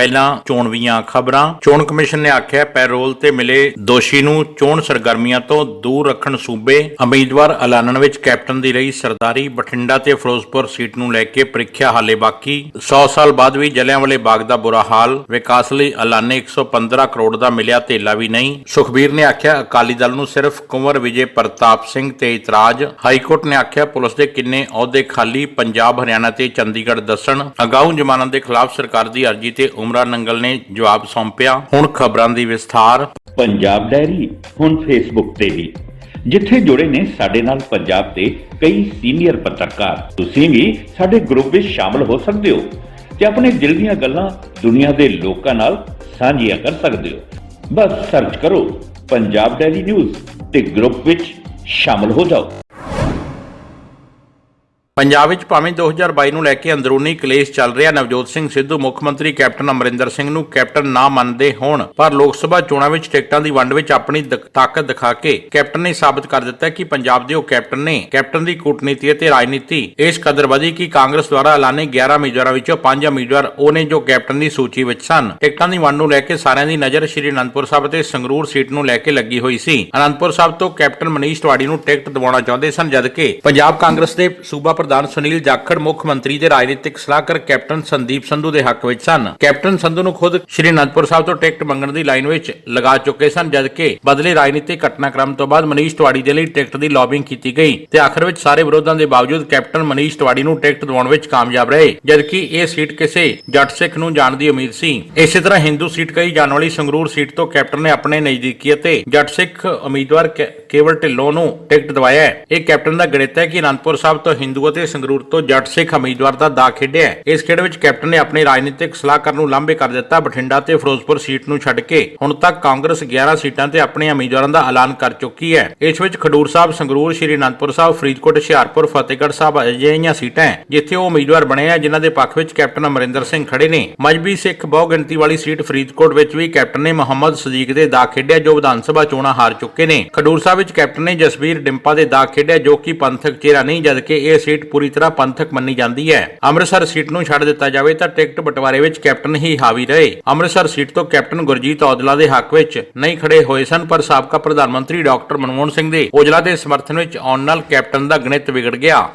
ਪਹਿਲਾਂ ਚੋਣਵੀਆਂ ਖਬਰਾਂ। ਚੋਣ ਕਮਿਸ਼ਨ ਨੇ ਆਖਿਆ, ਪੈਰੋਲ ਤੇ ਮਿਲੇ ਦੋਸ਼ੀ ਨੂੰ ਚੋਣ ਸਰਗਰਮੀਆਂ ਤੋਂ ਦੂਰ ਰੱਖਣ ਸੂਬੇ। ਉਮੀਦਵਾਰ ਐਲਾਨਣ ਵਿੱਚ ਕੈਪਟਨ ਦੀ ਰਹੀ ਸਰਦਾਰੀ, ਬਠਿੰਡਾ ਤੇ ਫਿਰੋਜ਼ਪੁਰ ਸੀਟ ਨੂੰ ਲੈ ਕੇ ਪ੍ਰੀਖਿਆ ਹਾਲੇ ਬਾਕੀ। 100 ਸਾਲ ਬਾਅਦ ਵੀ ਜਲਿਆਂਵਾਲੇ ਬਾਗ ਦਾ ਬੁਰਾ ਹਾਲ। ਵਿਕਾਸ ਲਈ ਐਲਾਨੇ 115 ਕਰੋੜ ਦਾ ਮਿਲਿਆ ਧੇਲਾ ਵੀ ਨਹੀਂ। ਸੁਖਬੀਰ ਨੇ ਆਖਿਆ, ਅਕਾਲੀ ਦਲ ਨੂੰ ਸਿਰਫ ਕੁੰਵਰ ਵਿਜੇ ਪ੍ਰਤਾਪ ਸਿੰਘ ਤੇ ਇਤਰਾਜ਼। ਹਾਈ ਕੋਰਟ ਨੇ ਆਖਿਆ, ਪੁਲਿਸ ਦੇ ਕਿੰਨੇ ਅਹੁਦੇ ਖਾਲੀ? ਪੰਜਾਬ, ਹਰਿਆਣਾ ਤੇ ਚੰਡੀਗੜ੍ਹ ਦੱਸਣ। ਅਗਾਊਂ ਜ਼ਮਾਨਤ ਦੇ ਖਿਲਾਫ ਸਰਕਾਰ ਦੀ ਅਰਜ਼ੀ ਤੇ ਉਮਰਾ ਨੰਗਲ ਨੇ ਜਵਾਬ ਸੌਂਪਿਆ। ਹੁਣ ਖਬਰਾਂ ਦੀ ਵਿਸਥਾਰ। ਪੰਜਾਬ ਡਾਇਰੀ, ਹੁਣ ਫੇਸਬੁੱਕ ਤੇ ਵੀ। ਜਿੱਥੇ ਜੁੜੇ ਨੇ ਸਾਡੇ ਨਾਲ ਪੰਜਾਬ ਦੇ ਕਈ ਸੀਨੀਅਰ ਪੱਤਰਕਾਰ। ਤੁਸੀਂ ਵੀ ਸਾਡੇ ਗਰੁੱਪ ਵਿੱਚ ਸ਼ਾਮਲ ਹੋ ਸਕਦੇ ਹੋ ਤੇ ਆਪਣੇ ਦਿਲ ਦੀਆਂ ਗੱਲਾਂ ਦੁਨੀਆ ਦੇ ਲੋਕਾਂ ਨਾਲ ਸਾਂਝੀਆਂ ਕਰ ਸਕਦੇ ਹੋ। ਬਸ ਸਰਚ ਕਰੋ ਪੰਜਾਬ ਡਾਇਰੀ ਨਿਊਜ਼ ਤੇ ਗਰੁੱਪ ਵਿੱਚ ਸ਼ਾਮਲ ਹੋ ਜਾਓ। ਪੰਜਾਬ ਵਿੱਚ ਭਾਵੇਂ 2022 ਨੂੰ ਲੈ ਕੇ ਅੰਦਰੂਨੀ ਕਲੇਸ਼ ਚੱਲ ਰਿਹਾ, ਨਵਜੋਤ ਸਿੰਘ ਸਿੱਧੂ ਮੁੱਖ ਮੰਤਰੀ ਕੈਪਟਨ ਅਮਰਿੰਦਰ ਸਿੰਘ ਨੂੰ ਕੈਪਟਨ ਨਾ ਮੰਨਦੇ ਹੋਣ, ਪਰ ਲੋਕ ਸਭਾ ਚੋਣਾਂ ਵਿੱਚ ਟਿਕਟਾਂ ਦੀ ਵੰਡ ਵਿੱਚ ਆਪਣੀ ਤਾਕਤ ਦਿਖਾ ਕੇ ਕੈਪਟਨ ਨੇ ਸਾਬਤ ਕਰ ਦਿੱਤਾ ਕਿ ਪੰਜਾਬ ਦੇ ਉਹ ਕੈਪਟਨ ਨੇ ਕੈਪਟਨ ਦੀ ਕੂਟਨੀਤੀ ਅਤੇ ਰਾਜਨੀਤੀ, ਇਸ ਕਦਰ ਵਧੀ ਕਿ ਕਾਂਗਰਸ ਦੁਆਰਾ ਐਲਾਨੇ 11 ਉਮੀਦਵਾਰਾਂ ਵਿੱਚੋਂ 5 ਉਮੀਦਵਾਰ ਉਹ ਨੇ ਜੋ ਕੈਪਟਨ ਦੀ ਸੂਚੀ ਵਿੱਚ ਸਨ। ਟਿਕਟਾਂ ਦੀ ਵੰਡ ਨੂੰ ਲੈ ਕੇ ਸਾਰਿਆਂ ਦੀ ਨਜ਼ਰ ਸ਼੍ਰੀ ਅਨੰਦਪੁਰ ਸਾਹਿਬ ਤੇ ਸੰਗਰੂਰ ਸੀਟ ਨੂੰ ਲੈ ਕੇ ਲੱਗੀ ਹੋਈ ਸੀ। ਅਨੰਦਪੁਰ ਸਾਹਿਬ ਤੋਂ ਕੈਪਟਨ ਮਨੀਸ਼ ਟਵਾੜੀ ਨੂੰ ਟਿਕਟ ਦਿਵਾਉਣਾ ਚਾਹੁੰਦੇ ਸਨ, ਜਦਕਿ ਪੰਜਾਬ ਕਾਂਗਰਸ ਦੇ ਸੂਬਾ ਪ੍ਰਧਾਨ ਸੁਨੀਲ ਜਾਖੜ ਮੁੱਖ ਮੰਤਰੀ ਦੇ ਰਾਜਨੀਤਿਕ ਸਲਾਹਕਾਰ ਕੈਪਟਨ ਸੰਦੀਪ ਸੰਧੂ ਦੇ ਹੱਕ ਵਿੱਚ ਸਨ। ਕੈਪਟਨ ਸੰਧੂ ਨੂੰ ਖੁਦ ਸ਼੍ਰੀ ਅਨੰਦਪੁਰ ਸਾਹਿਬ ਤੋਂ ਟਿਕਟ ਮੰਗਣ ਦੀ ਲਾਈਨ ਵਿੱਚ ਲਗਾ ਚੁੱਕੇ ਸਨ, ਜਦਕਿ ਬਦਲੇ ਰਾਜਨੀਤਿਕ ਘਟਨਾਕ੍ਰਮ ਤੋਂ ਬਾਅਦ ਮਨੀਸ਼ ਤਿਵਾੜੀ ਦੇ ਲਈ ਟਿਕਟ ਦੀ ਲੌਬਿੰਗ ਕੀਤੀ ਗਈ ਤੇ ਆਖਰ ਵਿੱਚ ਸਾਰੇ ਵਿਰੋਧਾਂ ਦੇ ਬਾਵਜੂਦ ਕੈਪਟਨ ਮਨੀਸ਼ ਤਿਵਾੜੀ ਨੂੰ ਟਿਕਟ ਦਿਵਾਉਣ ਵਿੱਚ ਕਾਮਯਾਬ ਰਹੇ, ਜਦਕਿ ਇਹ ਸੀਟ ਕਿਸੇ ਜੱਟ ਸਿੱਖ ਨੂੰ ਜਾਣ ਦੀ ਉਮੀਦ ਸੀ। ਇਸੇ ਤਰ੍ਹਾਂ ਹਿੰਦੂ ਸੀਟ ਕਹੀ ਜਾਣ ਵਾਲੀ ਸੰਗਰੂਰ ਸੀਟ ਤੋਂ ਕੈਪਟਨ ਨੇ ਆਪਣੇ ਨਜ਼ਦੀਕੀ ਅਤੇ ਜੱਟ ਸਿੱਖ ਉਮੀਦਵਾਰ ਕੇਵਲ ਢਿੱਲੋਂ ਨੂੰ ਟਿਕਟ ਦਿਵਾਇਆ ਹੈ। ਇਹ ਕੈਪਟਨ ਦਾ ਗਣਿਤ ਹੈ ਕਿ ਅਨੰਦਪੁਰ ਸਾਹਿਬ ਤੋਂ ਹਿੰਦੂ ਅਤੇ ਸੰਗਰੂਰ ਤੋਂ ਜੱਟ ਸਿੱਖ ਉਮੀਦਵਾਰ ਦਾ ਦਾ ਖੇਡਿਆ ਇਸ ਖੇਡ ਵਿੱਚ ਕੈਪਟਨ ਨੇ ਆਪਣੇ ਰਾਜਨੀਤਿਕ ਸਲਾਹਕਾਰ ਨੂੰ ਲਾਂਭੇ ਕਰ ਦਿੱਤਾ। ਬਠਿੰਡਾ ਤੇ ਫਿਰੋਜ਼ਪੁਰ ਸੀਟ ਨੂੰ ਛੱਡ ਕੇ ਹੁਣ ਤੱਕ ਕਾਂਗਰਸ 11 ਸੀਟਾਂ ਤੇ ਆਪਣੇ ਉਮੀਦਵਾਰਾਂ ਦਾ ਐਲਾਨ ਕਰ ਚੁੱਕੀ ਹੈ। ਇਸ ਵਿੱਚ ਖਡੂਰ ਸਾਹਿਬ, ਸੰਗਰੂਰ, ਸ਼੍ਰੀ ਅਨੰਦਪੁਰ ਸਾਹਿਬ, ਫਰੀਦਕੋਟ, ਹੁਸ਼ਿਆਰਪੁਰ, ਫਤਿਹਗੜ੍ਹ ਸਾਹਿਬ ਅਜਿਹੀਆਂ ਸੀਟਾਂ ਹੈ, ਜਿੱਥੇ ਉਹ ਉਮੀਦਵਾਰ ਬਣੇ ਆ ਜਿਨ੍ਹਾਂ ਦੇ ਪੱਖ ਵਿੱਚ ਕੈਪਟਨ ਅਮਰਿੰਦਰ ਸਿੰਘ ਖੜੇ ਨੇ। ਮਜਬੀ ਸਿੱਖ ਬਹੁ ਗਿਣਤੀ ਵਾਲੀ ਸੀਟ ਫਰੀਦਕੋਟ ਵਿੱਚ ਵੀ ਕੈਪਟਨ ਨੇ ਮੁਹੰਮਦ ਸਦੀਕ ਦੇ ਦਾ ਖੇਡਿਆ, ਜੋ ਵਿਧਾਨ ਸਭਾ ਚੋਣਾਂ ਹਾਰ ਚੁੱਕੇ ਨੇ। ਖਡੂਰ ਸਾਹਿਬ ਵਿੱਚ ਕੈਪਟਨ ਨੇ ਜਸਵੀਰ ਡਿੰਪਾ ਦੇ ਦਾ ਖੇਡਿਆ, ਜੋ ਕਿ ਪੰਥਕ ਚਿਹਰਾ ਨਹੀਂ, ਜਦਕਿ ਇਹ ਸੀਟ ਪੂਰੀ ਤਰ੍ਹਾਂ ਪੰਥਕ ਮੰਨੀ ਜਾਂਦੀ ਹੈ। ਅੰਮ੍ਰਿਤਸਰ ਸੀਟ ਨੂੰ ਛੱਡ ਦਿੱਤਾ ਜਾਵੇ ਤਾਂ ਟਿਕਟ ਬਟਵਾਰੇ ਵਿੱਚ ਕੈਪਟਨ ਹੀ ਹਾਵੀ ਰਹੇ। ਅੰਮ੍ਰਿਤਸਰ ਸੀਟ ਤੋਂ ਕੈਪਟਨ ਗੁਰਜੀਤ ਔਜਲਾ ਦੇ ਹੱਕ ਵਿੱਚ ਨਹੀਂ ਖੜੇ ਹੋਏ ਸਨ, ਪਰ ਸਾਬਕਾ ਪ੍ਰਧਾਨ ਮੰਤਰੀ ਡਾਕਟਰ ਮਨਮੋਹਨ ਸਿੰਘ ਦੇ ਔਜਲਾ ਦੇ ਸਮਰਥਨ ਵਿੱਚ ਆਉਣ ਨਾਲ ਕੈਪਟਨ ਦਾ ਗਣਿਤ ਵਿਗੜ ਗਿਆ।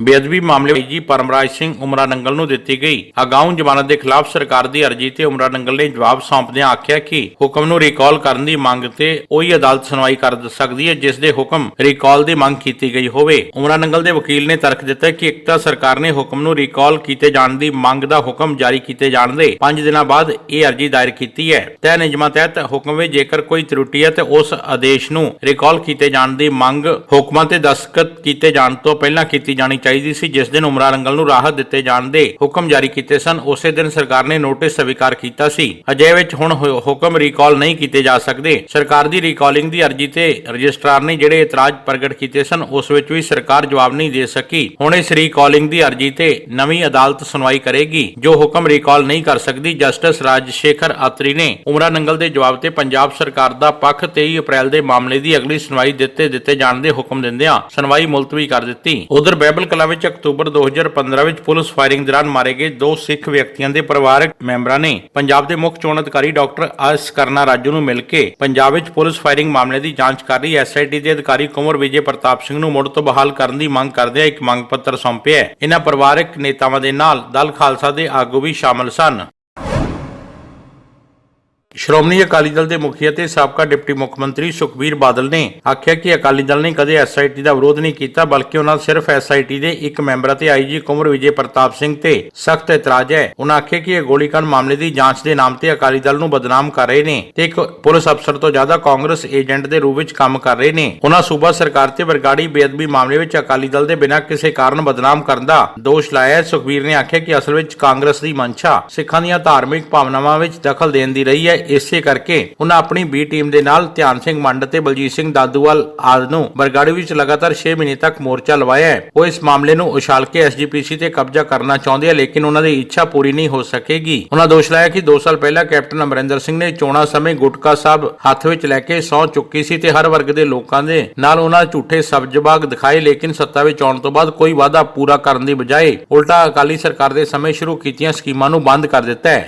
ਬੇਅਦਬੀ ਮਾਮਲੇ ਵਿੱਚ ਜੀ ਪਰਮਰਾਜ ਸਿੰਘ ਉਮਰਾ ਨੰਗਲ ਨੂੰ ਦਿੱਤੀ ਗਈ। ਅਗਾਊਂ ਜ਼ਮਾਨਤ ਦੇ ਖਿਲਾਫ ਸਰਕਾਰ ਦੀ ਅਰਜ਼ੀ ਤੇ ਉਮਰਾ ਨੰਗਲ ਨੇ ਜਵਾਬ ਸੌਂਪਦਿਆਂ ਆਖਿਆ ਕਿ ਹੁਕਮ ਨੂੰ ਰੀਕਾਲ ਕਰਨ ਦੀ ਮੰਗ ਤੇ ਉਹੀ ਅਦਾਲਤ ਸੁਣਵਾਈ ਕਰ ਸਕਦੀ ਹੈ ਜਿਸ ਦੇ ਹੁਕਮ ਰੀਕਾਲ ਦੀ ਮੰਗ ਕੀਤੀ ਗਈ ਹੋਵੇ। ਉਮਰਾ ਨੰਗਲ ਦੇ ਵਕੀਲ ਨੇ ਤਰਕ ਦਿੱਤਾ ਕਿ ਇੱਕ ਤਾਂ ਸਰਕਾਰ ਨੇ ਹੁਕਮ ਨੂੰ ਰੀਕਾਲ ਕੀਤੇ ਜਾਣ ਦੀ ਮੰਗ ਦਾ ਹੁਕਮ ਜਾਰੀ ਕੀਤੇ ਜਾਣ ਦੇ 5 ਦਿਨਾਂ ਬਾਅਦ ਇਹ ਅਰਜ਼ੀ ਦਾਇਰ ਕੀਤੀ ਹੈ। ਤੈ ਨਿਯਮਾਂ ਤਹਿਤ ਹੁਕਮ ਵਿੱਚ ਜੇਕਰ ਕੋਈ ਤਰੁੱਟੀ ਹੈ ਤੇ ਉਸ ਆਦੇਸ਼ ਨੂੰ ਰੀਕਾਲ ਕੀਤੇ ਜਾਣ ਦੀ ਮੰਗ ਹੁਕਮਾਂ ਤੇ ਦਸਤਖਤ ਕੀਤੇ ਜਾਣ ਤੋਂ ਪਹਿਲਾਂ ਕੀਤੀ ਜਾਣੀ ਚਾਹੀਦੀ ਸੀ ਜਿਸ ਦਿਨ ਉਮਰਾਨੰਗਲ ਨੂੰ ਰਾਹਤ ਦਿੱਤੇ ਜਾਣ ਦੇ ਹੁਕਮ ਜਾਰੀ ਕੀਤੇ ਸਨ, ਉਸੇ ਦਿਨ ਸਰਕਾਰ ਨੇ ਨੋਟਿਸ ਸਵੀਕਾਰ ਕੀਤਾ ਸੀ। ਅਜੇ ਵਿੱਚ ਹੁਣ ਹੁਕਮ ਰੀਕਾਲ ਨਹੀਂ ਕੀਤੇ ਜਾ ਸਕਦੇ। ਸਰਕਾਰ ਦੀ ਰੀਕਾਲਿੰਗ ਦੀ ਅਰਜ਼ੀ ਤੇ ਰਜਿਸਟਰਾਰ ਨੇ ਜਿਹੜੇ ਇਤਰਾਜ਼ ਪ੍ਰਗਟ ਕੀਤੇ ਸਨ, ਉਸ ਵਿੱਚ ਵੀ ਸਰਕਾਰ ਜਵਾਬ ਨਹੀਂ ਦੇ ਸਕੀ। ਹੁਣ ਇਸ ਰੀਕਾਲਿੰਗ ਦੀ ਅਰਜ਼ੀ ਤੇ ਨਵੀਂ ਅਦਾਲਤ ਸੁਣਵਾਈ ਕਰੇਗੀ, ਜੋ ਹੁਕਮ ਰੀਕਾਲ ਨਹੀਂ ਕਰ ਸਕਦੀ। ਜਸਟਿਸ ਰਾਜਸ਼ੇਖਰ ਆਤਰੀ ਨੇ ਉਮਰਾ ਨੰਗਲ ਦੇ ਜਵਾਬ ਤੇ ਪੰਜਾਬ ਸਰਕਾਰ ਦਾ ਪੱਖ 23 ਅਪ੍ਰੈਲ ਦੇ ਮਾਮਲੇ ਦੀ ਅਗਲੀ ਸੁਣਵਾਈ ਦਿੱਤੇ ਦਿੱਤੇ ਜਾਣ ਦੇ ਹੁਕਮ ਦਿੰਦਿਆਂ ਸੁਣਵਾਈ ਮੁਲਤਵੀ ਕਰ ਦਿੱਤੀ। ਉਧਰ ਬਾਈਬਲ ਕਲਾ ਵਿੱਚ ਅਕਤੂਬਰ 2015 ਵਿੱਚ ਪੁਲਿਸ ਫਾਇਰਿੰਗ ਦੌਰਾਨ ਮਾਰੇ ਗਏ ਦੋ ਸਿੱਖ ਵਿਅਕਤੀਆਂ ਦੇ ਪਰਿਵਾਰਕ ਮੈਂਬਰਾਂ ਨੇ ਪੰਜਾਬ ਦੇ ਮੁੱਖ ਚੋਣ ਅਧਿਕਾਰੀ ਡਾਕਟਰ ਐਸ ਕਰਨਾ ਰਾਜੂ ਨੂੰ ਮਿਲ ਕੇ ਪੰਜਾਬ ਵਿੱਚ ਪੁਲਿਸ ਫਾਇਰਿੰਗ ਮਾਮਲੇ ਦੀ ਜਾਂਚ ਕਰ ਰਹੀ ਐਸਆਈਟੀ ਦੇ ਅਧਿਕਾਰੀ ਕੁਮਰ ਵਿਜੇ ਪ੍ਰਤਾਪ ਸਿੰਘ ਨੂੰ ਮੁੜ ਤੋਂ ਬਹਾਲ ਕਰਨ ਦੀ ਮੰਗ ਕਰਦਿਆਂ ਇੱਕ ਮੰਗ ਪੱਤਰ ਸੌਂਪਿਆ ਇਹਨਾਂ ਪਰਿਵਾਰਕ ਨੇਤਾਵਾਂ ਦੇ ਨਾਲ ਦਲ ਖਾਲਸਾ ਦੇ ਆਗੂ ਵੀ ਸ਼ਾਮਲ ਸਨ। ਸ਼੍ਰੋਮਣੀ ਅਕਾਲੀ ਦਲ ਦੇ ਮੁਖੀ ਅਤੇ ਸਾਬਕਾ ਡਿਪਟੀ ਮੁੱਖ ਮੰਤਰੀ ਸੁਖਬੀਰ ਬਾਦਲ ਨੇ ਆਖਿਆ ਕਿ ਅਕਾਲੀ ਦਲ ਨੇ ਕਦੇ ਐਸਆਈਟੀ ਦਾ ਵਿਰੋਧ ਨਹੀਂ ਕੀਤਾ, ਬਲਕਿ ਉਹਨਾਂ ਸਿਰਫ ਐਸਆਈਟੀ ਦੇ ਇੱਕ ਮੈਂਬਰ ਅਤੇ ਆਈਜੀ ਕੁਮਰ ਵਿਜੇ ਪ੍ਰਤਾਪ ਸਿੰਘ ਤੇ ਸਖਤ ਇਤਰਾਜ਼ ਹੈ। ਉਹਨਾਂ ਆਖਿਆ ਕਿ ਇਹ ਗੋਲੀकांड ਮਾਮਲੇ ਦੀ ਜਾਂਚ ਦੇ ਨਾਮ ਤੇ ਅਕਾਲੀ ਦਲ ਨੂੰ ਬਦਨਾਮ ਕਰ ਰਹੇ ਨੇ ਤੇ ਇੱਕ ਪੁਲਿਸ ਅਫਸਰ ਤੋਂ ਜ਼ਿਆਦਾ ਕਾਂਗਰਸ ਏਜੰਟ ਦੇ ਰੂਪ ਵਿੱਚ ਕੰਮ ਕਰ ਰਹੇ ਨੇ। ਉਹਨਾਂ ਸੂਬਾ ਸਰਕਾਰ ਤੇ ਬਰਗਾੜੀ ਬੇਅਦਬੀ ਮਾਮਲੇ ਵਿੱਚ ਅਕਾਲੀ ਦਲ ਦੇ ਬਿਨਾਂ ਕਿਸੇ ਕਾਰਨ ਬਦਨਾਮ ਕਰਨ ਦਾ ਦੋਸ਼ ਲਾਇਆ ਸੁਖਬੀਰ ਨੇ ਆਖਿਆ ਕਿ ਅਸਲ ਵਿੱਚ ਕਾਂਗਰਸ ਦੀ ਮਨਸ਼ਾ ਸਿੱਖਾਂ ਦੀਆਂ ਧਾਰਮਿਕ ਭਾਵਨਾਵਾਂ ਵਿੱਚ ਦਖਲ ਦੇਣ ਦੀ ਰਹੀ ਹੈ। ਇਸੇ ਕਰਕੇ ਉਹਨਾਂ ਆਪਣੀ ਬੀ ਟੀਮ ਦੇ ਨਾਲ ਧਿਆਨ ਸਿੰਘ ਮੰਡ ਤੇ ਬਲਜੀਤ ਸਿੰਘ ਦਾਦੂਵਾਲ ਆਦਿ ਨੂੰ ਬਰਗਾੜੀ ਵਿੱਚ ਲਗਾਤਾਰ 6 ਮਹੀਨੇ ਤੱਕ ਮੋਰਚਾ ਲਵਾਇਆ ਹੈ। ਉਹ ਇਸ ਮਾਮਲੇ ਨੂੰ ਉਛਾਲ ਕੇ ਐਸਜੀਪੀਸੀ ਤੇ ਕਬਜ਼ਾ ਕਰਨਾ ਚਾਹੁੰਦੇ ਆ, ਲੇਕਿਨ ਉਹਨਾਂ ਦੀ ਇੱਛਾ ਪੂਰੀ ਨਹੀਂ ਹੋ ਸਕੇਗੀ। ਉਹਨਾਂ ਦੋਸ਼ ਲਾਇਆ ਕਿ 2 ਸਾਲ ਪਹਿਲਾਂ ਕੈਪਟਨ ਅਮਰਿੰਦਰ ਸਿੰਘ ਨੇ ਚੋਣਾਂ ਸਮੇਂ ਗੁਟਕਾ ਸਾਹਿਬ ਹੱਥ ਵਿੱਚ ਲੈ ਕੇ ਸਹੁੰ ਚੁੱਕੀ ਸੀ ਤੇ ਹਰ ਵਰਗ ਦੇ ਲੋਕਾਂ ਦੇ ਨਾਲ ਉਹਨਾਂ ਝੂਠੇ ਸਬਜ਼ਬਾਗ ਦਿਖਾਏ, ਲੇਕਿਨ ਸੱਤਾ ਵਿੱਚ ਆਉਣ ਤੋਂ ਬਾਅਦ ਕੋਈ ਵਾਅਦਾ ਪੂਰਾ ਕਰਨ ਦੀ ਬਜਾਏ ਉਲਟਾ ਅਕਾਲੀ ਸਰਕਾਰ ਦੇ ਸਮੇਂ ਸ਼ੁਰੂ ਕੀਤੀਆਂ ਸਕੀਮਾਂ ਨੂੰ ਬੰਦ ਕਰ ਦਿੱਤਾ ਹੈ।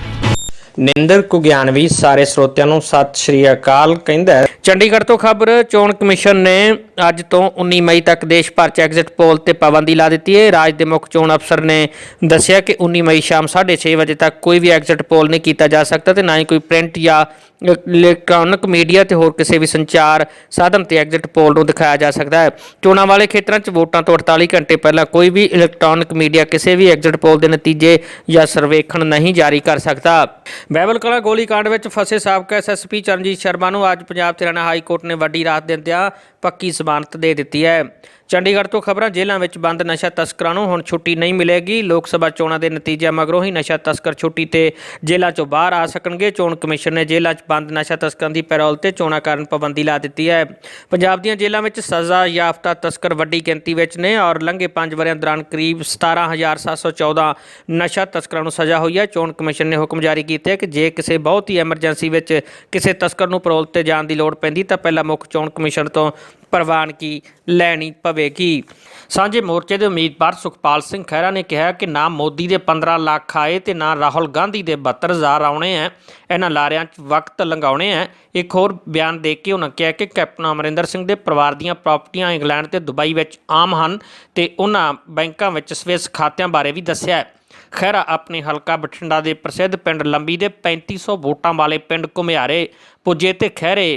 ਨਿੰਦਰ ਕੁਗਿਆਨਵੀ ਸਾਰੇ ਸਰੋਤਿਆਂ ਨੂੰ ਸਤਿ ਸ਼੍ਰੀ ਅਕਾਲ ਕਹਿੰਦਾ ਹੈ। ਚੰਡੀਗੜ੍ਹ ਤੋਂ ਖਬਰ, ਚੋਣ ਕਮਿਸ਼ਨ ਨੇ ਅੱਜ ਤੋਂ 19 ਮਈ ਤੱਕ ਦੇਸ਼ ਭਰ ਚ ਐਗਜ਼ਿਟ ਪੋਲ ਤੇ ਪਾਬੰਦੀ ਲਾ ਦਿੱਤੀ ਹੈ ਰਾਜ ਦੇ ਮੁੱਖ ਚੋਣ ਅਫਸਰ ਨੇ ਦੱਸਿਆ ਕਿ 19 ਮਈ ਸ਼ਾਮ 6:30 ਵਜੇ ਤੱਕ ਕੋਈ ਵੀ ਐਗਜ਼ਿਟ ਪੋਲ ਨਹੀਂ ਕੀਤਾ ਜਾ ਸਕਦਾ ਤੇ ਨਾ ਹੀ ਕੋਈ ਪ੍ਰਿੰਟ ਜਾਂ ਇਲੈਕਟ੍ਰੋਨਿਕ ਮੀਡੀਆ ਤੇ ਹੋਰ ਕਿਸੇ ਵੀ ਸੰਚਾਰ ਸਾਧਨ ਤੇ ਐਗਜ਼ਿਟ ਪੋਲ ਨੂੰ ਦਿਖਾਇਆ ਜਾ ਸਕਦਾ ਹੈ। ਚੋਣਾਂ ਵਾਲੇ ਖੇਤਰਾਂ 'ਚ ਵੋਟਾਂ ਤੋਂ 48 ਘੰਟੇ ਪਹਿਲਾਂ ਕੋਈ ਵੀ ਇਲੈਕਟ੍ਰੋਨਿਕ ਮੀਡੀਆ ਕਿਸੇ ਵੀ ਐਗਜ਼ਿਟ ਪੋਲ ਦੇ ਨਤੀਜੇ ਜਾਂ ਸਰਵੇਖਣ ਨਹੀਂ ਜਾਰੀ ਕਰ ਸਕਦਾ। ਬਹਿਬਲ ਕਲਾ ਗੋਲੀकांड ਵਿੱਚ ਫਸੇ ਸਾਬਕਾ ਐਸਐਸਪੀ ਚਰਨਜੀਤ ਸ਼ਰਮਾ ਨੂੰ ਅੱਜ ਪੰਜਾਬ ਹਰਿਆਣਾ ਹਾਈ ਕੋਰਟ ਨੇ ਵੱਡੀ ਰਾਹਤ ਦਿੰਦਿਆਂ ਪੱਕੀ ਜ਼ਮਾਨਤ ਦੇ ਦਿੱਤੀ ਹੈ। ਚੰਡੀਗੜ੍ਹ ਤੋਂ ਖਬਰਾਂ, ਜੇਲ੍ਹਾਂ ਵਿੱਚ ਬੰਦ ਨਸ਼ਾ ਤਸਕਰਾਂ ਨੂੰ ਹੁਣ ਛੁੱਟੀ ਨਹੀਂ ਮਿਲੇਗੀ। ਲੋਕ ਸਭਾ ਚੋਣਾਂ ਦੇ ਨਤੀਜਿਆਂ ਮਗਰੋਂ ਹੀ ਨਸ਼ਾ ਤਸਕਰ ਛੁੱਟੀ ਤੇ ਜੇਲ੍ਹਾਂ ਚੋਂ ਬਾਹਰ ਆ ਸਕਣਗੇ। ਚੋਣ ਕਮਿਸ਼ਨ ਨੇ ਜੇਲ੍ਹਾਂ 'ਚ ਬੰਦ ਨਸ਼ਾ ਤਸਕਰਾਂ ਦੀ ਪੈਰੋਲ ਤੇ ਚੋਣਾਂ ਕਾਰਨ ਪਾਬੰਦੀ ਲਾ ਦਿੱਤੀ ਹੈ। ਪੰਜਾਬ ਦੀਆਂ ਜੇਲ੍ਹਾਂ ਵਿੱਚ ਸਜ਼ਾ ਯਾਫਤਾ ਤਸਕਰ ਵੱਡੀ ਗਿਣਤੀ ਵਿੱਚ ਨੇ ਔਰ ਲੰਘੇ 5 ਵਰਿਆਂ ਦੌਰਾਨ ਕਰੀਬ 17714 ਨਸ਼ਾ ਤਸਕਰਾਂ ਨੂੰ ਸਜ਼ਾ ਹੋਈ ਹੈ। ਚੋਣ ਕਮਿਸ਼ਨ ਨੇ ਹੁਕਮ ਜਾਰੀ ਕੀਤੇ ਕਿ ਜੇ ਕਿਸੇ ਬਹੁਤ ਹੀ ਐਮਰਜੈਂਸੀ ਵਿੱਚ ਕਿਸੇ ਤਸਕਰ ਨੂੰ ਪੈਰੋਲ ਤੇ ਜਾਣ ਦੀ ਲੋੜ ਪੈਂਦੀ ਤਾਂ ਪਹਿਲਾਂ ਮੁੱਖ ਚੋਣ ਕਮਿਸ਼ਨ ਤੋਂ ਪ੍ਰਵਾਨਗੀ ਲੈਣੀ ਪਵੇਗੀ। ਸਾਂਝੇ ਮੋਰਚੇ ਦੇ ਉਮੀਦਵਾਰ ਸੁਖਪਾਲ ਸਿੰਘ ਖਹਿਰਾ ਨੇ ਕਿਹਾ ਕਿ ਨਾ ਮੋਦੀ ਦੇ 15 ਲੱਖ ਆਏ ਤੇ ਨਾ ਰਾਹੁਲ ਗਾਂਧੀ ਦੇ 72000 ਆਉਣੇ ਆ ਇਹਨਾਂ ਲਾਰਿਆਂ 'ਚ ਵਕਤ ਲੰਘਾਉਣੇ ਆ ਇੱਕ ਹੋਰ ਬਿਆਨ ਦੇ ਕੇ ਉਹਨਾਂ ਕਿਹਾ ਕਿ ਕੈਪਟਨ ਅਮਰਿੰਦਰ ਸਿੰਘ ਦੇ ਪਰਿਵਾਰ ਦੀਆਂ ਪ੍ਰਾਪਰਟੀਆਂ ਇੰਗਲੈਂਡ ਤੇ ਦੁਬਈ ਵਿੱਚ ਆਮ ਹਨ ਤੇ ਉਹਨਾਂ ਬੈਂਕਾਂ ਵਿੱਚ ਸਵਿਸ ਖਾਤਿਆਂ ਬਾਰੇ ਵੀ ਦੱਸਿਆ ਹੈ ਖਹਿਰਾ ਆਪਣੇ ਹਲਕਾ ਬਠਿੰਡਾ ਦੇ ਪ੍ਰਸਿੱਧ ਪਿੰਡ ਲੰਬੀ ਦੇ 3500 ਵੋਟਾਂ ਵਾਲੇ ਪਿੰਡ ਘੁਮਿਆਰੇ ਪੁੱਜੇ ਤੇ ਖਹਿਰੇ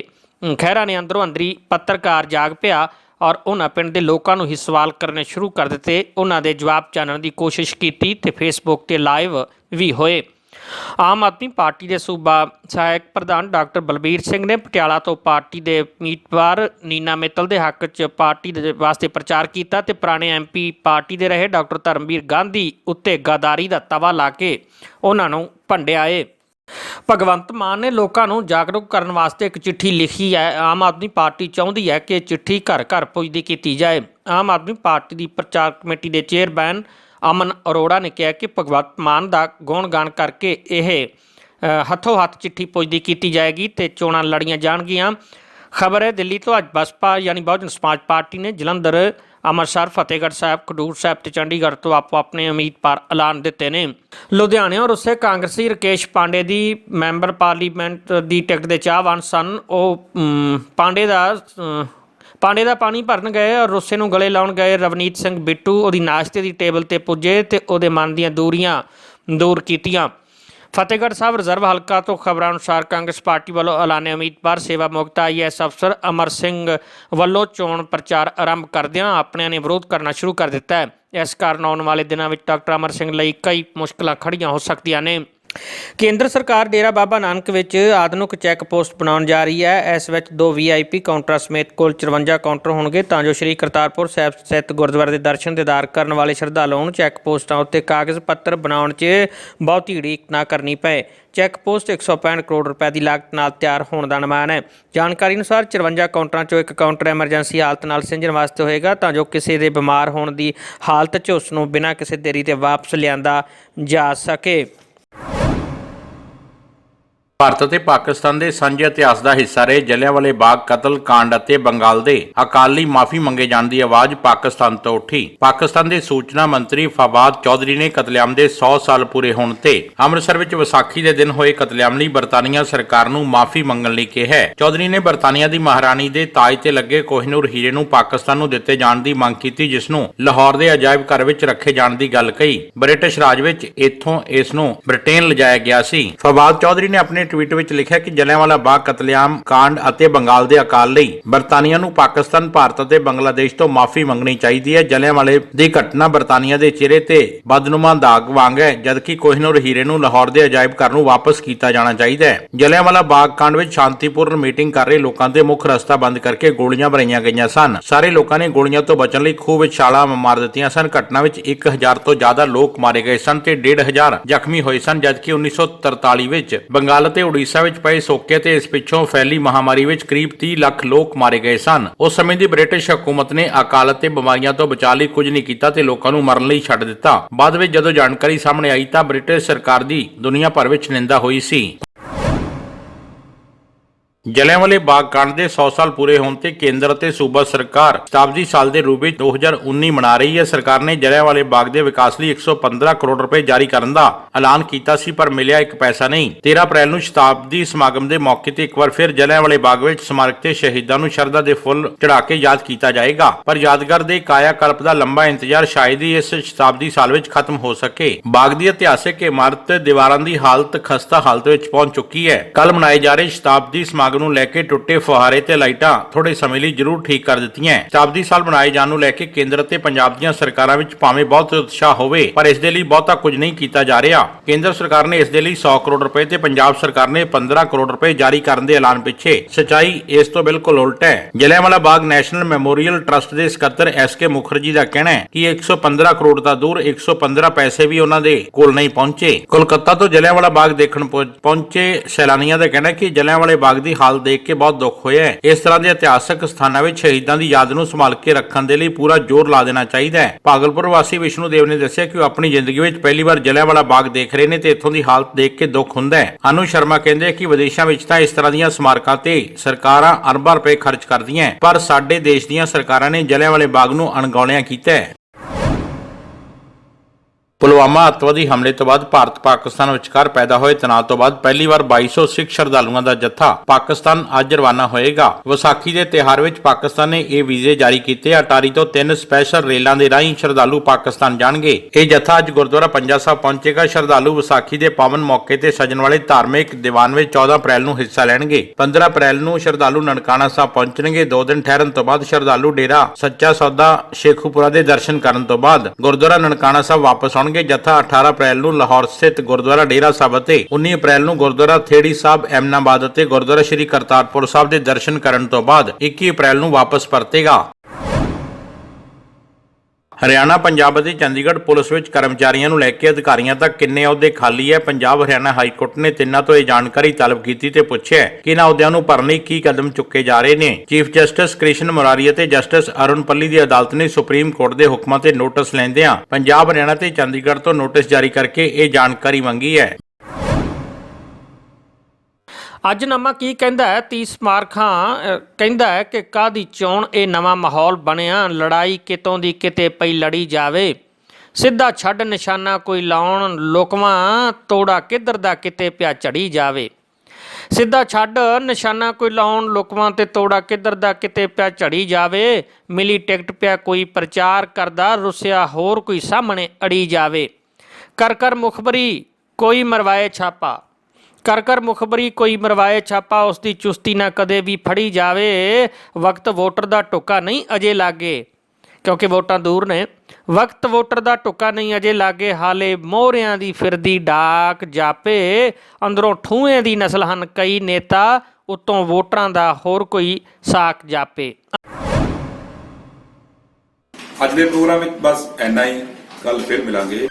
ਖਹਿਰਾ ਨੇ ਅੰਦਰੋਂ ਅੰਦਰੀ ਪੱਤਰਕਾਰ ਜਾਗ ਪਿਆ ਔਰ ਉਹਨਾਂ ਪਿੰਡ ਦੇ ਲੋਕਾਂ ਨੂੰ ਹੀ ਸਵਾਲ ਕਰਨੇ ਸ਼ੁਰੂ ਕਰ ਦਿੱਤੇ। ਉਹਨਾਂ ਦੇ ਜਵਾਬ ਜਾਣਨ ਦੀ ਕੋਸ਼ਿਸ਼ ਕੀਤੀ ਤੇ ਫੇਸਬੁੱਕ ਤੇ ਲਾਈਵ ਵੀ ਹੋਏ। ਆਮ ਆਦਮੀ ਪਾਰਟੀ ਦੇ ਸੂਬਾ ਸਹਾਇਕ ਪ੍ਰਧਾਨ ਡਾਕਟਰ ਬਲਬੀਰ ਸਿੰਘ ਨੇ ਪਟਿਆਲਾ ਤੋਂ ਪਾਰਟੀ ਦੇ ਉਮੀਦਵਾਰ ਨੀਨਾ ਮਿੱਤਲ ਦੇ ਹੱਕ 'ਚ ਪਾਰਟੀ ਦੇ ਵਾਸਤੇ ਪ੍ਰਚਾਰ ਕੀਤਾ ਤੇ ਪੁਰਾਣੇ ਐਮਪੀ ਪਾਰਟੀ ਦੇ ਰਹੇ ਡਾਕਟਰ ਧਰਮਵੀਰ ਗਾਂਧੀ ਉੱਤੇ ਗਦਾਰੀ ਦਾ ਤਵਾ ਲਾ ਕੇ ਉਹਨਾਂ ਨੂੰ ਭੰਡਿਆ ਏ ਭਗਵੰਤ ਮਾਨ ਨੇ ਲੋਕਾਂ ਨੂੰ ਜਾਗਰੂਕ ਕਰਨ ਵਾਸਤੇ ਇੱਕ ਚਿੱਠੀ ਲਿਖੀ ਹੈ। ਆਮ ਆਦਮੀ ਪਾਰਟੀ ਚਾਹੁੰਦੀ ਹੈ ਕਿ ਇਹ ਚਿੱਠੀ ਘਰ ਘਰ ਪੁੱਜਦੀ ਕੀਤੀ ਜਾਏ। ਆਮ ਆਦਮੀ ਪਾਰਟੀ ਦੀ ਪ੍ਰਚਾਰ ਕਮੇਟੀ ਦੇ ਚੇਅਰਮੈਨ ਅਮਨ ਅਰੋੜਾ ਨੇ ਕਿਹਾ ਕਿ ਭਗਵੰਤ ਮਾਨ ਦਾ ਗੁਣਗਾਨ ਕਰਕੇ ਇਹ ਹੱਥੋਂ ਹੱਥ ਚਿੱਠੀ ਪੁੱਜਦੀ ਕੀਤੀ ਜਾਏਗੀ ਤੇ ਚੋਣਾਂ ਲੜੀਆਂ ਜਾਣਗੀਆਂ। ਖਬਰ ਹੈ, ਦਿੱਲੀ ਤੋਂ ਅੱਜ ਬਸਪਾ ਯਾਨੀ ਬਹੁਜਨ ਸਮਾਜ ਪਾਰਟੀ ਨੇ ਜਲੰਧਰ ਅੰਮ੍ਰਿਤਸਰ, ਫਤਿਹਗੜ੍ਹ ਸਾਹਿਬ, ਖਡੂਰ ਸਾਹਿਬ ਤੇ ਚੰਡੀਗੜ੍ਹ ਤੋਂ ਆਪੋ ਆਪਣੇ ਉਮੀਦਵਾਰ ਐਲਾਨ ਦਿੱਤੇ ਨੇ। ਲੁਧਿਆਣੇ ਔਰ ਉਸੇ ਕਾਂਗਰਸੀ ਰਕੇਸ਼ ਪਾਂਡੇ ਦੀ ਮੈਂਬਰ ਪਾਰਲੀਮੈਂਟ ਦੀ ਟਿਕਟ ਦੇ ਚਾਹਵਾਨ ਸਨ। ਉਹ ਪਾਂਡੇ ਦਾ ਪਾਂਡੇ ਦਾ ਪਾਣੀ ਭਰਨ ਗਏ ਔਰ ਰੁੱਸੇ ਨੂੰ ਗਲੇ ਲਾਉਣ ਗਏ ਰਵਨੀਤ ਸਿੰਘ ਬਿੱਟੂ। ਉਹਦੀ ਨਾਸ਼ਤੇ ਦੀ ਟੇਬਲ ਤੇ ਪੁੱਜੇ ਤੇ ਉਹਦੇ ਮਨ ਦੀਆਂ ਦੂਰੀਆਂ ਦੂਰ ਕੀਤੀਆਂ। ਫਤਿਹਗੜ੍ਹ ਸਾਹਿਬ ਰਿਜ਼ਰਵ ਹਲਕਾ ਤੋਂ ਖਬਰਾਂ ਅਨੁਸਾਰ ਕਾਂਗਰਸ ਪਾਰਟੀ ਵੱਲੋਂ ਐਲਾਨੇ ਉਮੀਦਵਾਰ ਸੇਵਾ ਮੁਕਤ ਆਈਐਸ ਅਫਸਰ ਅਮਰ ਸਿੰਘ ਵੱਲੋਂ ਚੋਣ ਪ੍ਰਚਾਰ ਆਰੰਭ ਕਰਦਿਆਂ ਆਪਣਿਆਂ ਨੇ ਵਿਰੋਧ ਕਰਨਾ ਸ਼ੁਰੂ ਕਰ ਦਿੱਤਾ ਹੈ। ਇਸ ਕਾਰਨ ਆਉਣ ਵਾਲੇ ਦਿਨਾਂ ਵਿੱਚ ਡਾਕਟਰ ਅਮਰ ਸਿੰਘ ਲਈ ਕਈ ਮੁਸ਼ਕਲਾਂ ਖੜੀਆਂ ਹੋ ਸਕਦੀਆਂ ਨੇ। ਕੇਂਦਰ ਸਰਕਾਰ ਡੇਰਾ ਬਾਬਾ ਨਾਨਕ ਵਿੱਚ ਆਧੁਨਿਕ ਚੈੱਕ ਪੋਸਟ ਬਣਾਉਣ ਜਾ ਰਹੀ ਹੈ। ਇਸ ਵਿੱਚ ਦੋ ਵੀਆਈਪੀ ਕਾਊਂਟਰਾਂ ਸਮੇਤ ਕੁੱਲ 54 ਕਾਊਂਟਰ ਹੋਣਗੇ। ਤਾਂ ਜੋ ਸ੍ਰੀ ਕਰਤਾਰਪੁਰ ਸਾਹਿਬ ਸਥਿਤ ਗੁਰਦੁਆਰੇ ਦੇ ਦਰਸ਼ਨ ਦੀਦਾਰ ਕਰਨ ਵਾਲੇ ਸ਼ਰਧਾਲੂਆਂ ਨੂੰ ਚੈੱਕ ਪੋਸਟਾਂ ਉੱਤੇ ਕਾਗਜ਼ ਪੱਤਰ ਬਣਾਉਣ 'ਚ ਬਹੁਤੀ ਉਡੀਕ ਨਾ ਕਰਨੀ ਪਏ। ਚੈੱਕ ਪੋਸਟ 165 ਕਰੋੜ ਰੁਪਏ ਦੀ ਲਾਗਤ ਨਾਲ ਤਿਆਰ ਹੋਣ ਦਾ ਅਨੁਮਾਨ ਹੈ। ਜਾਣਕਾਰੀ ਅਨੁਸਾਰ 54 ਕਾਊਂਟਰਾਂ 'ਚੋਂ ਇੱਕ ਕਾਊਂਟਰ ਐਮਰਜੈਂਸੀ ਹਾਲਤ ਨਾਲ ਸਿੰਜਣ ਵਾਸਤੇ ਹੋਏਗਾ। ਤਾਂ ਜੋ ਕਿਸੇ ਦੇ ਬਿਮਾਰ ਹੋਣ ਦੀ ਹਾਲਤ 'ਚ ਉਸ ਨੂੰ ਬਿਨਾਂ ਕਿਸੇ ਦੇਰੀ ਤੇ ਵਾਪਸ ਲਿਆਂਦਾ ਜਾ ਸਕੇ। ਭਾਰਤ ਅਤੇ ਪਾਕਿਸਤਾਨ ਦੇ ਸਾਂਝੇ ਇਤਿਹਾਸ ਦਾ ਹਿੱਸਾ ਰਹੇ ਜਲਿਆਂਵਾਲੇ ਬਾਗ, ਕਤਲ ਕਾਂਡ ਅਤੇ ਬੰਗਾਲ ਦੇ ਅਕਾਲੀ ਮਾਫੀ ਮੰਗੇ ਜਾਣ ਦੀ ਆਵਾਜ਼ ਪਾਕਿਸਤਾਨ ਤੋਂ ਉੱਠੀ। ਪਾਕਿਸਤਾਨ ਦੇ ਸੂਚਨਾ ਮੰਤਰੀ ਫਵਾਦ ਚੌਧਰੀ ਨੇ ਕਤਲੇਆਮ ਦੇ 100 ਸਾਲ ਪੂਰੇ ਹੋਣ ਤੇ ਅੰਮ੍ਰਿਤਸਰ ਵਿੱਚ ਵਿਸਾਖੀ ਦੇ ਦਿਨ ਹੋਏ ਕਤਲੇਆਮ ਲਈ ਬਰਤਾਨੀਆ ਸਰਕਾਰ ਨੂੰ ਮਾਫੀ ਮੰਗਣ ਲਈ ਕਿਹਾ ਹੈ। ਚੌਧਰੀ ਨੇ ਬਰਤਾਨੀਆ ਦੀ ਮਹਾਰਾਣੀ ਦੇ ਤਾਜ ਤੇ ਲੱਗੇ ਕੋਹਿਨੂਰ ਹੀਰੇ ਨੂੰ ਪਾਕਿਸਤਾਨ ਨੂੰ ਦਿੱਤੇ ਜਾਣ ਦੀ ਮੰਗ ਕੀਤੀ, ਜਿਸ ਨੂੰ ਲਾਹੌਰ ਦੇ ਅਜਾਇਬ ਘਰ ਵਿੱਚ ਰੱਖੇ ਜਾਣ ਦੀ ਗੱਲ ਕਹੀ। ਬ੍ਰਿਟਿਸ਼ ਰਾਜ ਵਿੱਚ ਇੱਥੋਂ ਇਸ ਨੂੰ ਬ੍ਰਿਟੇਨ ਲਿਜਾਇਆ ਗਿਆ ਸੀ। ਫਵਾਦ ਚੌਧਰੀ ਨੇ ਆਪਣੇ ਟਵੀਟ ਵਿੱਚ ਲਿਖਿਆ ਕਿ ਜਲਿਆਂਵਾਲਾ ਬਾਗ, ਕਤਲੇਆਮ ਕਾਂਡ ਅਤੇ ਬੰਗਾਲ ਦੇ ਅਕਾਲ ਲਈ ਬਰਤਾਨੀਆ ਨੂੰ ਪਾਕਿਸਤਾਨ, ਭਾਰਤ ਅਤੇ ਬੰਗਲਾਦੇਸ਼ ਤੋਂ ਮਾਫੀ ਮੰਗਣੀ ਚਾਹੀਦੀ ਹੈ। ਜਲਿਆਂਵਾਲੇ ਦੀ ਘਟਨਾ ਬਰਤਾਨੀਆ ਦੇ ਚਿਹਰੇ ਤੇ ਬਦਨੁਮਾ ਦਾਗ ਵਾਂਗ ਹੈ, ਜਦਕਿ ਕੋਹਿਨੂਰ ਹੀਰੇ ਨੂੰ ਲਾਹੌਰ ਦੇ ਅਜਾਇਬ ਘਰ ਨੂੰ ਵਾਪਸ ਕੀਤਾ ਜਾਣਾ ਚਾਹੀਦਾ ਹੈ। ਜਲਿਆਂਵਾਲਾ ਬਾਗ ਕਾਂਡ ਵਿੱਚ ਸ਼ਾਂਤੀਪੂਰਨ ਮੀਟਿੰਗ ਕਰ ਰਹੇ ਲੋਕਾਂ ਦੇ ਮੁੱਖ ਰਸਤਾ ਬੰਦ ਕਰਕੇ ਗੋਲੀਆਂ ਭਰਾਈਆਂ ਗਈਆਂ ਸਨ। ਸਾਰੇ ਲੋਕਾਂ ਨੇ ਗੋਲੀਆਂ ਤੋਂ ਬਚਣ ਲਈ ਖੂਹ ਵਿੱਚ ਛਾਲਾਂ ਮਾਰ ਦਿੱਤੀਆਂ ਸਨ। ਘਟਨਾ ਵਿੱਚ 1000 ਤੋਂ ਜ਼ਿਆਦਾ ਲੋਕ ਮਾਰੇ ਗਏ ਸਨ ਤੇ 1500 ਜ਼ਖਮੀ ਹੋਏ ਸਨ, ਜਦਕਿ 1943 ਵਿੱਚ ਬੰਗਾਲ ਅਤੇ ਉੜੀਸਾ ਵਿੱਚ ਪਏ ਸੋਕੇ ਤੇ ਇਸ ਪਿੱਛੋਂ ਫੈਲੀ ਮਹਾਮਾਰੀ ਵਿੱਚ ਕਰੀਬ 30 ਲੱਖ ਲੋਕ ਮਾਰੇ ਗਏ ਸਨ। ਉਸ ਸਮੇਂ ਦੀ ਬ੍ਰਿਟਿਸ਼ ਹਕੂਮਤ ਨੇ ਅਕਾਲਤ ਤੇ ਬਿਮਾਰੀਆਂ ਤੋਂ ਬਚਾਅ ਲਈ ਕੁਝ ਨਹੀਂ ਕੀਤਾ ਤੇ ਲੋਕਾਂ ਨੂੰ ਮਰਨ ਲਈ ਛੱਡ ਦਿੱਤਾ। ਬਾਅਦ ਵਿੱਚ ਜਦੋਂ ਜਾਣਕਾਰੀ ਸਾਹਮਣੇ ਆਈ ਤਾਂ ਬ੍ਰਿਟਿਸ਼ ਸਰਕਾਰ ਦੀ ਦੁਨੀਆ ਭਰ ਵਿੱਚ ਨਿੰਦਾ ਹੋਈ ਸੀ। ਜਲਿਆਂਵਾਲੇ ਬਾਗ ਕਾਂਡ ਦੇ 100 ਸਾਲ ਪੂਰੇ ਹੋਣ ਤੇ ਕੇਂਦਰ ਅਤੇ ਸੂਬਾ ਸਰਕਾਰ ਸ਼ਤਾਬਦੀ ਸਾਲ ਦੇ ਰੂਪ ਵਿੱਚ 2019 ਮਨਾ ਰਹੀ ਹੈ। ਸਰਕਾਰ ਨੇ ਜਲਿਆਂਵਾਲੇ ਬਾਗ ਦੇ ਵਿਕਾਸ ਲਈ 115 ਕਰੋੜ ਰੁਪਏ ਜਾਰੀ ਕਰਨ ਦਾ ਐਲਾਨ ਕੀਤਾ ਸੀ, ਪਰ ਮਿਲਿਆ ਇੱਕ ਪੈਸਾ ਨਹੀਂ। 13 ਅਪ੍ਰੈਲ ਨੂੰ ਸ਼ਤਾਬਦੀ ਸਮਾਗਮ ਦੇ ਮੌਕੇ ਤੇ ਇੱਕ ਵਾਰ ਫਿਰ ਜਲਿਆਂਵਾਲੇ ਬਾਗ ਵਿੱਚ ਸਮਾਰਕ ਤੇ ਸ਼ਹੀਦਾਂ ਨੂੰ ਸ਼ਰਧਾ ਦੇ ਫੁੱਲ ਚੜਾ ਕੇ ਯਾਦ ਕੀਤਾ ਜਾਏਗਾ। ਪਰ ਯਾਦਗਾਰ ਦੇ ਕਾਇਆ ਕਲਪ ਦਾ ਲੰਬਾ ਇੰਤਜ਼ਾਰ ਸ਼ਾਇਦ ਹੀ ਇਸ ਸ਼ਤਾਬਦੀ ਸਾਲ ਵਿੱਚ ਖਤਮ ਹੋ ਸਕੇ। ਬਾਗ ਦੀ ਇਤਿਹਾਸਿਕ ਇਮਾਰਤ ਦੀਵਾਰਾਂ ਦੀ ਹਾਲਤ ਖਸਤਾ ਹਾਲਤ ਵਿੱਚ ਪਹੁੰਚ ਚੁੱਕੀ ਹੈ। ਕੱਲ ਮਨਾਏ ਜਾ ਰਹੇ ਸ਼ਤਾਬਦੀ ਸਮਾਗਮ ਨੂੰ ਲੈ ਕੇ ਟੁੱਟੇ ਫੁਹਾਰੇ ਤੇ ਲਾਈਟਾਂ ਥੋੜੇ ਸਮੇਂ ਲਈ ਜ਼ਰੂਰ ਠੀਕ ਕਰ ਦਿੱਤੀਆਂ ਸ਼ਤਾਬਦੀ ਸਾਲ ਮਨਾਏ ਜਾਣ ਨੂੰ ਲੈ ਕੇ ਕੇਂਦਰ ਅਤੇ ਪੰਜਾਬ ਦੀਆਂ ਸਰਕਾਰਾਂ ਵਿੱਚ ਭਾਵੇਂ ਬਹੁਤ ਉਤਸ਼ਾਹ ਹੋਵੇ, ਪਰ ਇਸ ਦੇ ਲਈ ਬਹੁਤਾ ਕੁਝ ਨਹੀਂ ਕੀਤਾ ਜਾ ਰਿਹਾ। ਕੇਂਦਰ ਸਰਕਾਰ ਨੇ ਇਸ ਦੇ ਲਈ 100 ਕਰੋੜ ਰੁਪਏ ਤੇ ਪੰਜਾਬ ਸਰਕਾਰ ਨੇ 15 ਕਰੋੜ ਰੁਪਏ ਜਾਰੀ ਕਰਨ ਦੇ ਐਲਾਨ ਪਿੱਛੇ। ਸਚਾਈ ਇਸ ਤੋਂ ਬਿਲਕੁਲ ਉਲਟ ਹੈ Jallianwala Bagh national memorial trust ਦੇ ਸਕੱਤਰ ਐਸ ਕੇ ਮੁਖਰਜੀ ਦਾ ਕਹਿਣਾ ਹੈ ਕਿ 115 ਕਰੋੜ ਦਾ ਦੂਰ 115 ਪੈਸੇ ਵੀ ਉਹਨਾਂ ਦੇ ਕੋਲ ਨਹੀਂ ਪਹੁੰਚੇ। ਕੋਲਕਾਤਾ ਤੋਂ ਜਲਿਆਂਵਾਲਾ ਬਾਗ ਦੇਖਣ ਪਹੁੰਚੇ ਸੈਲਾਨੀਆਂ ਦਾ ਕਹਿਣਾ ਹੈ ਕਿ ਜਲਿਆਂਵਾਲੇ ਬਾਗ ਦੀ ਹਾਲਤ ਦੇਖ ਕੇ ਬਹੁਤ ਦੁੱਖ ਹੋਇਆ ਹੈ। ਇਸ ਤਰ੍ਹਾਂ ਦੇ ਇਤਿਹਾਸਕ ਸਥਾਨਾਂ ਵਿੱਚ ਸ਼ਹੀਦਾਂ ਦੀ ਯਾਦ ਨੂੰ ਸੰਭਾਲ ਕੇ ਰੱਖਣ ਦੇ ਲਈ ਪੂਰਾ ਜ਼ੋਰ ਲਾ ਦੇਣਾ ਚਾਹੀਦਾ ਹੈ। ਭਾਗਲਪੁਰ ਵਾਸੀ ਵਿਸ਼ਨੂੰ ਦੇਵ ਨੇ ਦੱਸਿਆ ਕਿ ਉਹ ਆਪਣੀ ਜ਼ਿੰਦਗੀ ਵਿੱਚ ਪਹਿਲੀ ਵਾਰ ਜਲਿਆਂਵਾਲਾ ਬਾਗ ਦੇਖ ਰਹੇ ਨੇ ਤੇ ਇੱਥੋਂ ਦੀ ਹਾਲਤ ਦੇਖ ਕੇ ਦੁੱਖ ਹੁੰਦਾ ਹੈ। ਅਨੂ ਸ਼ਰਮਾ ਕਹਿੰਦੇ ਕਿ ਵਿਦੇਸ਼ਾਂ ਵਿੱਚ ਤਾਂ ਇਸ ਤਰ੍ਹਾਂ ਦੀਆਂ ਸਮਾਰਕਾਂ ਤੇ ਸਰਕਾਰਾਂ ਅਰਬਾਂ ਰੁਪਏ ਖਰਚ ਕਰਦੀਆਂ ਪਰ ਸਾਡੇ ਦੇਸ਼ ਦੀਆਂ ਸਰਕਾਰਾਂ ਨੇ ਜਲਿਆਂਵਾਲੇ ਬਾਗ ਨੂੰ ਅਣਗੌਲਿਆ ਕੀਤਾ ਹੈ। ਪੁਲਵਾਮਾ ਅੱਤਵਾਦੀ ਹਮਲੇ ਤੋਂ ਬਾਅਦ ਭਾਰਤ ਪਾਕਿਸਤਾਨ ਵਿਚਕਾਰ ਪੈਦਾ ਹੋਏ ਤਣਾਅ ਤੋਂ ਬਾਅਦ ਪਹਿਲੀ ਵਾਰ 2200 ਸਿੱਖ ਸ਼ਰਧਾਲੂਆਂ ਦਾ ਜੱਥਾ ਪਾਕਿਸਤਾਨ ਅੱਜ ਰਵਾਨਾ ਹੋਏਗਾ। ਵਿਸਾਖੀ ਦੇ ਤਿਉਹਾਰ ਵਿੱਚ ਪਾਕਿਸਤਾਨ ਨੇ ਇਹ ਵੀਜ਼ੇ ਜਾਰੀ ਕੀਤੇ। ਅਟਾਰੀ ਤੋਂ ਤਿੰਨ ਸਪੈਸ਼ਲ ਰੇਲਾਂ ਦੇ ਰਾਹੀਂ ਸ਼ਰਧਾਲੂ ਪਾਕਿਸਤਾਨ ਜਾਣਗੇ। ਇਹ ਜੱਥਾ ਅੱਜ ਗੁਰਦੁਆਰਾ ਪੰਜਾ ਸਾਹਿਬ ਪਹੁੰਚੇਗਾ। ਸ਼ਰਧਾਲੂ ਵਿਸਾਖੀ ਦੇ ਪਾਵਨ ਮੌਕੇ ਤੇ ਸਜਣ ਵਾਲੇ ਧਾਰਮਿਕ ਦੀਵਾਨ ਵਿੱਚ 14 ਅਪ੍ਰੈਲ ਨੂੰ ਹਿੱਸਾ ਲੈਣਗੇ। 15 ਅਪ੍ਰੈਲ ਨੂੰ ਸ਼ਰਧਾਲੂ ਨਨਕਾਣਾ ਸਾਹਿਬ ਪਹੁੰਚਣਗੇ। ਦੋ ਦਿਨ ਠਹਿਰਨ ਤੋਂ ਬਾਅਦ ਸ਼ਰਧਾਲੂ ਡੇਰਾ ਸੱਚਾ ਸੌਦਾ ਸ਼ੇਖੂਪੁਰਾ ਦੇ ਦਰਸ਼ਨ ਕਰਨ ਤੋਂ ਬਾਅਦ ਗੁਰਦੁਆਰਾ ਨਨਕਾਣਾ ਸਾਹਿਬ ਵਾਪਸ ਆਉਣਗੇ ਜੱਥਾ 18 ਅਪ੍ਰੈਲ ਨੂੰ ਲਾਹੌਰ ਸਥਿਤ ਗੁਰਦੁਆਰਾ ਡੇਰਾ ਸਾਹਿਬ ਅਤੇ 19 ਅਪ੍ਰੈਲ ਨੂੰ ਗੁਰਦੁਆਰਾ ਥੇੜੀ ਸਾਹਿਬ, ਐਮਨਾਬਾਦ ਅਤੇ ਗੁਰਦੁਆਰਾ ਸ਼੍ਰੀ ਕਰਤਾਰਪੁਰ ਸਾਹਿਬ ਦੇ ਦਰਸ਼ਨ ਕਰਨ ਤੋਂ ਬਾਅਦ 21 ਅਪ੍ਰੈਲ ਨੂੰ ਵਾਪਸ ਪਰਤੇਗਾ। ਹਰਿਆਣਾ, ਪੰਜਾਬ ਅਤੇ ਚੰਡੀਗੜ੍ਹ ਪੁਲਿਸ ਵਿੱਚ ਕਰਮਚਾਰੀਆਂ ਨੂੰ ਲੈ ਕੇ ਅਧਿਕਾਰੀਆਂ ਤੱਕ ਕਿੰਨੇ ਅਹੁਦੇ ਖਾਲੀ ਹੈ? ਪੰਜਾਬ, ਹਰਿਆਣਾ ਹਾਈ ਕੋਰਟ ਨੇ ਤਿੰਨਾਂ ਤੋਂ ਇਹ ਜਾਣਕਾਰੀ ਤਲਬ ਕੀਤੀ ਤੇ ਪੁੱਛਿਆ ਕਿ ਇਹਨਾਂ ਅਹੁਦਿਆਂ ਨੂੰ ਭਰਨ ਲਈ ਕੀ ਕਦਮ ਚੁੱਕੇ ਜਾ ਰਹੇ ਨੇ। ਚੀਫ ਜਸਟਿਸ ਕ੍ਰਿਸ਼ਨ ਮੁਰਾਰੀ ਅਤੇ ਜਸਟਿਸ ਅਰੁਣ ਪੱਲੀ ਦੀ ਅਦਾਲਤ ਨੇ ਸੁਪਰੀਮ ਕੋਰਟ ਦੇ ਹੁਕਮਾਂ ਤੇ ਨੋਟਿਸ ਲੈਂਦਿਆਂ ਪੰਜਾਬ, ਹਰਿਆਣਾ ਤੇ ਚੰਡੀਗੜ੍ਹ ਤੋਂ ਨੋਟਿਸ ਜਾਰੀ ਕਰਕੇ ਇਹ ਜਾਣਕਾਰੀ ਮੰਗੀ ਹੈ। ਅੱਜ ਨਮਾ ਕੀ ਕਹਿੰਦਾ ਹੈ? 30 ਮਾਰਖਾਂ ਕਹਿੰਦਾ ਹੈ ਕਿ ਕਾਦੀ ਚੋਣ ਇਹ ਨਵਾਂ ਮਾਹੌਲ ਬਣਿਆ? ਲੜਾਈ ਕਿਤੋਂ ਦੀ ਕਿਤੇ ਪਈ ਲੜੀ ਜਾਵੇ? ਸਿੱਧਾ ਛੱਡ ਨਿਸ਼ਾਨਾ ਕੋਈ ਲਾਉਣ ਲੋਕਵਾਂ, ਤੋੜਾ ਕਿੱਧਰ ਦਾ ਕਿਤੇ ਪਿਆ ਝੜੀ ਜਾਵੇ? ਸਿੱਧਾ ਛੱਡ ਨਿਸ਼ਾਨਾ ਕੋਈ ਲਾਉਣ ਲੋਕਵਾਂ ਤੇ ਤੋੜਾ ਕਿੱਧਰ ਦਾ ਕਿਤੇ ਪਿਆ ਝੜੀ ਜਾਵੇ? ਮਿਲੀ ਟਿਕਟ ਪਿਆ ਕੋਈ ਪ੍ਰਚਾਰ ਕਰਦਾ, ਰੁੱਸਿਆ ਹੋਰ ਕੋਈ ਸਾਹਮਣੇ ਅੜੀ ਜਾਵੇ? ਕਰ ਕਰ ਮੁਖਬਰੀ, ਕੋਈ ਮਰਵਾਏ ਛਾਪਾ? ਕਰ ਕਰ ਮੁਖਬਰੀ ਕੋਈ ਮਰਵਾਏ ਛਾਪਾ ਉਸ ਦੀ ਚੁਸਤੀ ਨਾ ਕਦੇ ਵੀ ਫੜੀ ਜਾਵੇ। ਵਕਤ ਵੋਟਰ ਦਾ ਟੁੱਕਾ ਨਹੀਂ ਅਜੇ ਲਾਗੇ। ਕਿਉਂਕਿ ਵੋਟਾਂ ਦੂਰ ਨੇ। ਵਕਤ ਵੋਟਰ ਦਾ ਟੁੱਕਾ ਨਹੀਂ ਅਜੇ ਲਾਗੇ। ਹਾਲੇ ਮੋਹਰਿਆਂ ਦੀ ਫਿਰਦੀ ਡਾਕ ਜਾਪੇ। ਅੰਦਰੋਂ ਠੂਹੇ ਦੀ ਨਸਲ ਹਨ ਕਈ ਨੇਤਾ। ਉਤੋਂ ਵੋਟਰਾਂ ਦਾ ਹੋਰ ਕੋਈ ਸਾਕ ਜਾਪੇ। ਅੱਜ ਦੇ ਪ੍ਰੋਗਰਾਮ ਵਿੱਚ ਬਸ ਇੰਨਾ ਹੀ। ਕੱਲ ਫਿਰ ਮਿਲਾਂਗੇ।